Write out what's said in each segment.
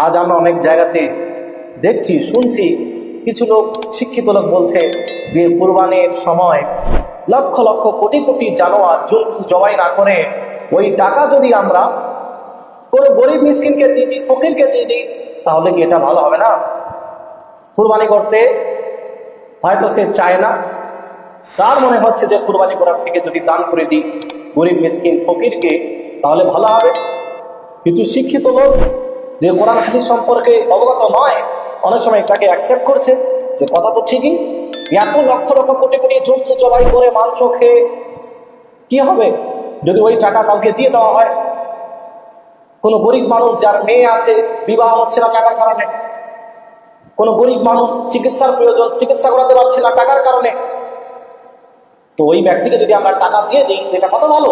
আজ আমরা অনেক জায়গাতে দেখছি, শুনছি কিছু লোক, শিক্ষিত লোক বলছে যে কুরবানির সময় লক্ষ লক্ষ কোটি কোটি জানোয়ার, জন্তু জবাই না করে ওই টাকা যদি আমরা কোনো গরিব মিসকিনকে দিয়ে দিই, ফকিরকে দিয়ে দিই, তাহলে কি এটা ভালো হবে না? কুরবানি করতে হয়তো সে চায় না। তার মনে হচ্ছে যে কুরবানি করার থেকে যদি দান করে দিই গরিব মিসকিন, ফকিরকে, তাহলে ভালো হবে। কিন্তু শিক্ষিত লোক যে কোরআন হাদিস সম্পর্কে অবগত নয়, অনেক সময় তাকে অ্যাকসেপ্ট করছে। যে কথা তো ঠিকই। এত লক্ষ লক্ষ কোটি কোটি জন্তু জবাই করে মাংস খেয়ে কি হবে? যদি ওই টাকা কাউকে দিয়ে দেওয়া হয়? কোনো গরিব মানুষ যার মেয়ে আছে, বিবাহ হচ্ছে না টাকার কারণে। কোনো গরিব মানুষ চিকিৎসার প্রয়োজন, চিকিৎসা করাতে পারছে না টাকার কারণে। তো ওই ব্যক্তিকে যদি আমরা টাকা দিয়ে দিই, এটা কত ভালো?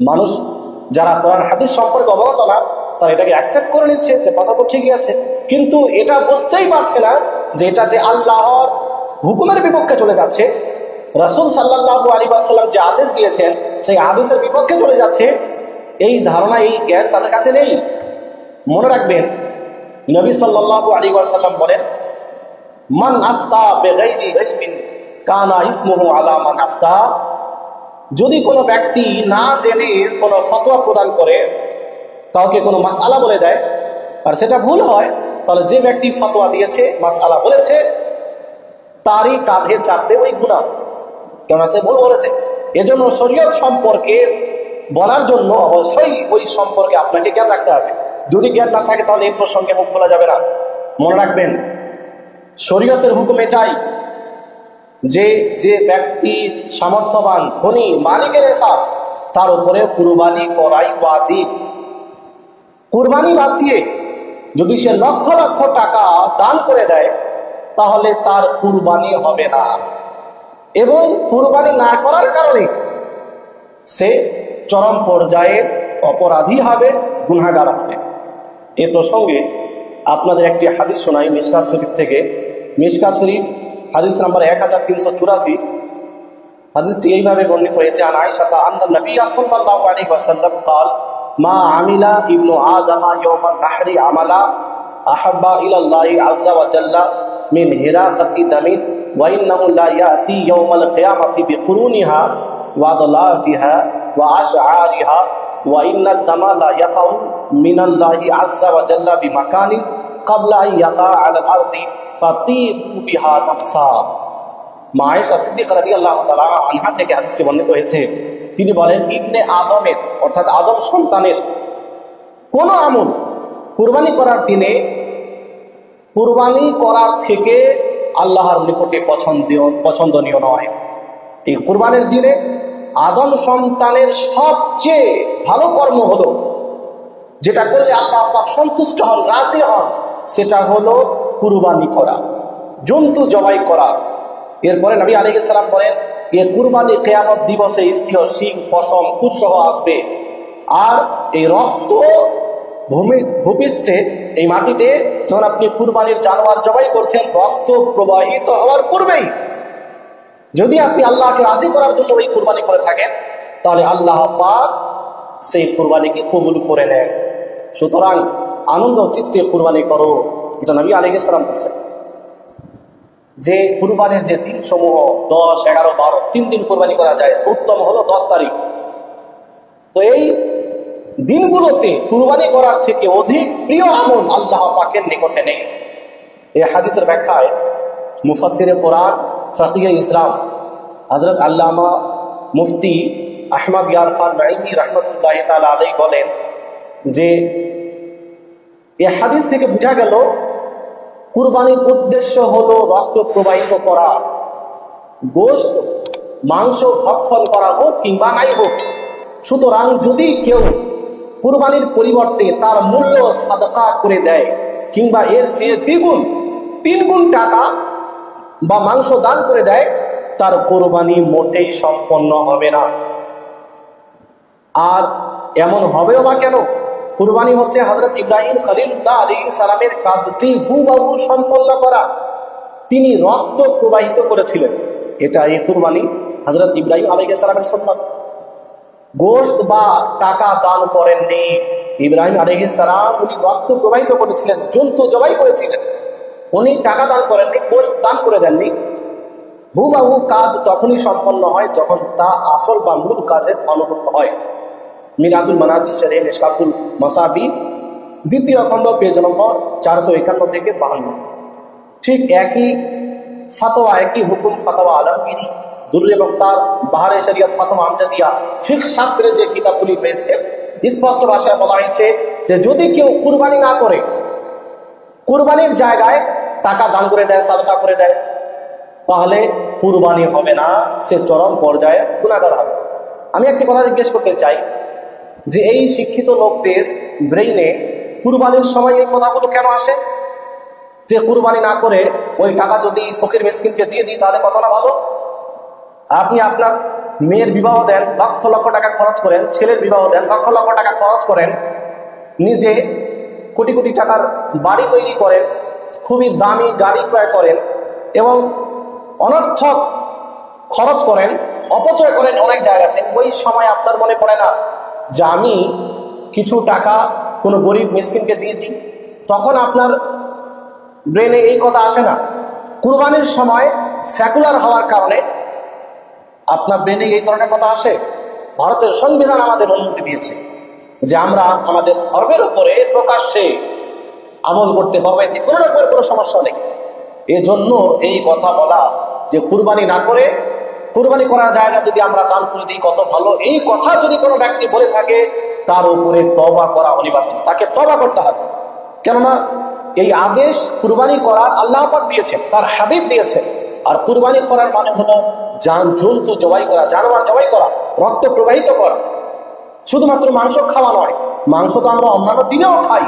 মানুষ যারা কোরআন হাদিস সম্পর্কে অবগত না তারা এটাকে অ্যাকসেপ্ট করে নিচ্ছে যে কথা তো ঠিকই আছে। কিন্তু এটা বুঝতেই পারছে না যে এটা যে আল্লাহর হুকুমের বিপক্ষে চলে যাচ্ছে, রাসুল সাল্লাহ আলী আসাল্লাম যে আদেশ দিয়েছেন, সেই আদেশের বিপক্ষে চলে যাচ্ছে, এই ধারণা, এই জ্ঞান তাদের কাছে নেই। মনে রাখবেন, নবী সাল্লাহ আলী আসাল্লাম বলেন, মান আফতা কানা ইসমুহু আলা মান আফতা। যদি কোনো ব্যক্তি না জেনে কোনো ফতোয়া প্রদান করে কাউকে কোনো মাস আলা বলে দেয়, আর সেটা ভুল হয়, তাহলে যে ব্যক্তি ফতোয়া দিয়েছে মাস আলা বলেছে, তারই কাঁধে চাপবে ওই গুণা কেননা সে ভুল বলেছে। এজন্য শরীয়ত সম্পর্কে বলার জন্য অবশ্যই ওই সম্পর্কে আপনাকে জ্ঞান রাখতে হবে। যদি জ্ঞান না থাকে, তাহলে এই প্রসঙ্গে মুখ খোলা যাবে না। মনে রাখবেন, শরীয়তের হুকুম এটাই যে যে ব্যক্তি সামর্থ্যবান, ধনী, মালিকের এসা তার উপরে কুরবানি করাই ওয়াজিব। কুরবানি বাদ দিয়ে যদি সে লক্ষ লক্ষ টাকা দান করে দেয় তাহলে তার কুরবানি হবে না এবং কুরবানি না করার কারণে সে চরম পর্যায়ে অপরাধী হবে গুনাগার হবে এ প্রসঙ্গে আপনাদের একটি হাদিস শোনাই মিসকাত শরীফ থেকে মিসকাত শরীফ হাদিস নাম্বার এক হাজার তিনশো চুরাশি হাদিসটি এইভাবে বর্ণিত হয়েছে আন আয়েশা আন্না নবী সাল্লাল্লাহু আলাইহি ওয়াসাল্লাম قال ما عمل ابن آدم يوم النحر عملا أحب إلى الله عز وجل من هراقة دم وإنه لا يأتي يوم القيامة بقرونها وأضلافها وأشعارها وإن الدم لا يقع من الله عز وجل بمكان قبل أن يقع على الأرض فطيبوا بها نفسا মায়েশা সিদ্দিক রাজি আল্লাহ তালা আনহা থেকে হাদিসে বর্ণিত হয়েছে। তিনি বলেন, ইবনে আদমের, অর্থাৎ আদম সন্তানের কোন আমল কুরবানি করার দিনে কুরবানি করার থেকে আল্লাহর নিকটে পছন্দীয়, পছন্দনীয় নয়। এই কুরবানির দিনে আদম সন্তানের সবচেয়ে ভালো কর্ম হলো, যেটা করলে আল্লাহ সন্তুষ্ট হন, রাজি হন, সেটা হলো কুরবানি করা, জন্তু জবাই করা। এরপরে নবী আলী সালাম বলেন, এ কুরবানি কেয়ামত দিবসে স্ত্রীয় শিং পশম কুৎসহ আসবে। আর এই রক্ত ভূমি, ভূপৃষ্ঠে, এই মাটিতে যখন আপনি কুরবানির জানোয়ার জবাই করছেন, রক্ত প্রবাহিত হওয়ার পূর্বেই যদি আপনি আল্লাহকে রাজি করার জন্য ওই কুরবানি করে থাকেন, তাহলে আল্লাহ পাক সেই কুরবানিকে কবুল করে নেন। সুতরাং আনন্দ চিত্তে কুরবানি করো। এটা নবী আলী ইসলাম বলছেন। যে কুরবানির যে দিন সমূহ, দশ, এগারো, বারো, তিন দিন কোরবানি করা যায়, উত্তম হলো দশ তারিখ। তো এই দিনগুলোতে কুরবানি করার থেকে অধিক প্রিয় আমল আল্লাহ পাকের নিকটে নেই। এই হাদিসের ব্যাখ্যায় মুফাসিরে কোরআন ফকিয়ে ইসলাম হজরত আল্লামা মুফতি আহমদ ইয়ার খান নাইমি রহমতুল্লাহ তালা আলাই বলেন যে, এ হাদিস থেকে বোঝা গেল কুরবানির উদ্দেশ্য হলো রক্ত প্রবাহিত করা গোস্ত মাংস ভক্ষণ করা হোক কিংবা নাই হোক। সুতরাং যদি কেউ কুরবানির পরিবর্তে তার মূল্য সাদকা করে দেয় কিংবা এর চেয়ে দ্বিগুণ তিন গুণ টাকা বা মাংস দান করে দেয়, তার কোরবানি মোটেই সম্পন্ন হবে না। আর এমন হবেও বা কেন? কুরবানি হচ্ছে হজরত ইব্রাহিম খলিল্লাহ আলী সালামের কাজটি হুবাহু সম্পন্ন করা। তিনি রক্ত প্রবাহিত করেছিলেন। এটা এই কুরবানি হজরত ইব্রাহিম আলী সালামের সন্ন্যত গোস্ত বা টাকা দান করেননি। ইব্রাহিম আলহ সালাম, উনি রক্ত প্রবাহিত করেছিলেন, জন্তু জবাই করেছিলেন। উনি টাকা দান করেননি কোষ দান করে দেননি। হুবাহু কাজ তখনই সম্পন্ন হয় যখন তা আসল বা মূল কাজের অনুরূপ হয়। মিরাদুল মানাদি শরীফ ইশকাকুল মাসাবি দ্বিতীয় খণ্ড পেজ নম্বর চারশো একান্ন থেকে বাহান্ন। ঠিক একই ফাতোয়া, একই হুকুম ফাতোয়া আলমগিরি দুর্রে বক্তার বাহারে শরিয়ত ফাতোয়া আমজাদিয়া ঠিক শাস্ত্রের যে কিতাবগুলি পেয়েছে স্পষ্ট ভাষায় বলা হয়েছে যে যদি কেউ কুরবানি না করে, কুরবানির জায়গায় টাকা দান করে দেয়, সাদকা করে দেয়, তাহলে কুরবানি হবে না, সে চরম পর্যায়ে গুণাগার হবে। আমি একটি কথা জিজ্ঞেস করতে চাই যে এই শিক্ষিত লোকদের ব্রেইনে কুরবানির সময় এই কথাগুলো কেন আসে? যে কুরবানি না করে ওই টাকা যদি ফকির মিসকিনকে দিয়ে দিই, তাহলে কত না ভালো? আপনি আপনার মেয়ের বিবাহ দেন, লক্ষ লক্ষ টাকা খরচ করেন, ছেলের বিবাহ দেন, লক্ষ লক্ষ টাকা খরচ করেন, নিজে কোটি কোটি টাকার বাড়ি তৈরি করেন, খুবই দামি গাড়ি ক্রয় করেন এবং অনর্থক খরচ করেন, অপচয় করেন অনেক জায়গাতে, ওই সময় আপনার মনে পড়ে না? যে আমি কিছু টাকা কোনো গরিব মিসকিনকে দিয়ে দিই, তখন আপনার ব্রেনে এই কথা আসে না। কুরবানির সময় সেকুলার হওয়ার কারণে আপনার ব্রেনে এই ধরনের কথা আসে। ভারতের সংবিধান আমাদের অনুমতি দিয়েছে যে আমরা আমাদের ধর্মের উপরে প্রকাশ্যে আমল করতে পারব, এতে কোনো রকমের কোনো সমস্যা নেই। এজন্য এই কথা বলা যে কুরবানি না করে কুরবানি করার জায়গা যদি আমরা দান করে দিই, কত ভালো। এই কথা যদি কোনো ব্যক্তি বলে থাকে, তার উপরে তবা করা অনিবার্য। তাকে তবা করতে হবে। কেননা, এই আদেশ কুরবানি করার আল্লাহ পাক দিয়েছেন, তার হাবিব দিয়েছেন। আর কুরবানি করার মানে হলো যান জন্তু জবাই করা, জানোয়ার জবাই করা, রক্ত প্রবাহিত করা। শুধুমাত্র মাংস খাওয়া নয়, মাংস তো আমরা অন্যান্য দিনেও খাই,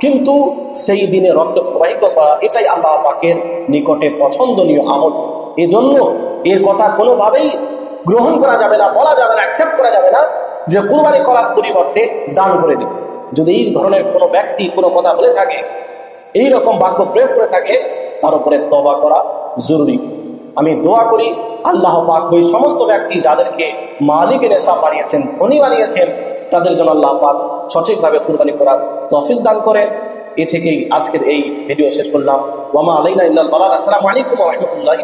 কিন্তু সেই দিনে রক্ত প্রবাহিত করা, এটাই আল্লাহ পাকের নিকটে পছন্দনীয় আমল। এজন্য এর কথা কোনোভাবেই গ্রহণ করা যাবে না, বলা যাবে না অ্যাকসেপ্ট করা যাবে না যে কুরবানি করার পরিবর্তে দান করে দিন। যদি এই ধরনের কোনো ব্যক্তি কোনো কথা বলে থাকে, এই রকম বাক্য প্রয়োগ করে থাকে, তার উপরে তবা করা জরুরি। আমি দোয়া করি, আল্লাহ পাক ওই সমস্ত ব্যক্তি যাদেরকে মালিক নেশা বানিয়েছেন, ধনী বানিয়েছেন, তাদের জন্য আল্লাহ পাক সঠিকভাবে কুরবানি করার তফিক দান করেন। এ থেকেই আজকের এই ভিডিও শেষ করলাম। ওয়ামা আলাইনা ইল্লাল বালাগ। আসসালামু আলাইকুম ওয়া রাহমাতুল্লাহি